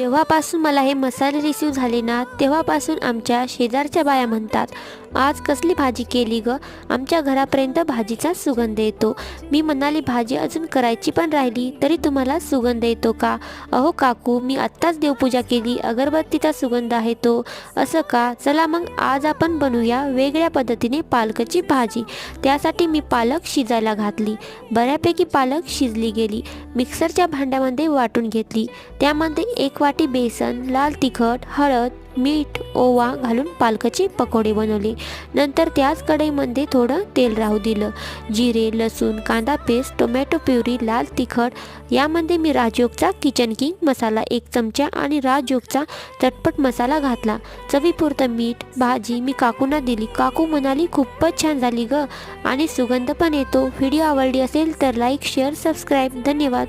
जेव्हापासून मला हे मसाले रिसीव झाले ना तेव्हापासून आमच्या शेजारच्या बाया म्हणतात आज कसली भाजी केली ग? आमच्या घरापर्यंत भाजीचा सुगंध येतो. मी म्हणाली भाजी अजून करायची पण राहिली तरी तुम्हाला सुगंध येतो का? अहो काकू मी आत्ताच देवपूजा केली अगरबत्तीचा सुगंध आहे तो. असं का? चला मग आज आपण बनवूया वेगळ्या पद्धतीने पालकाची भाजी. त्यासाठी मी पालक शिजायला घातली. बऱ्यापैकी पालक शिजली गेली. मिक्सरच्या भांड्यामध्ये वाटून घेतली. त्यामध्ये एक वाट बेसन लाल तिखट हळद मीठ ओवा घालून पालकाचे पकोडे बनवले. नंतर त्याच कढईमध्ये थोडं तेल राहू दिलं. जिरे लसूण कांदा पेस्ट टोमॅटो प्युरी लाल तिखट यामध्ये मी राजयोगचा किचन किंग मसाला एक चमचा आणि राजयोगचा चटपट मसाला घातला. चवीपुरतं मीठ भाजी मी काकूंना दिली. काकू म्हणाली खूपच छान झाली ग. आणि सुगंध पण येतो. व्हिडिओ आवडली असेल तर लाईक शेअर सबस्क्राईब. धन्यवाद.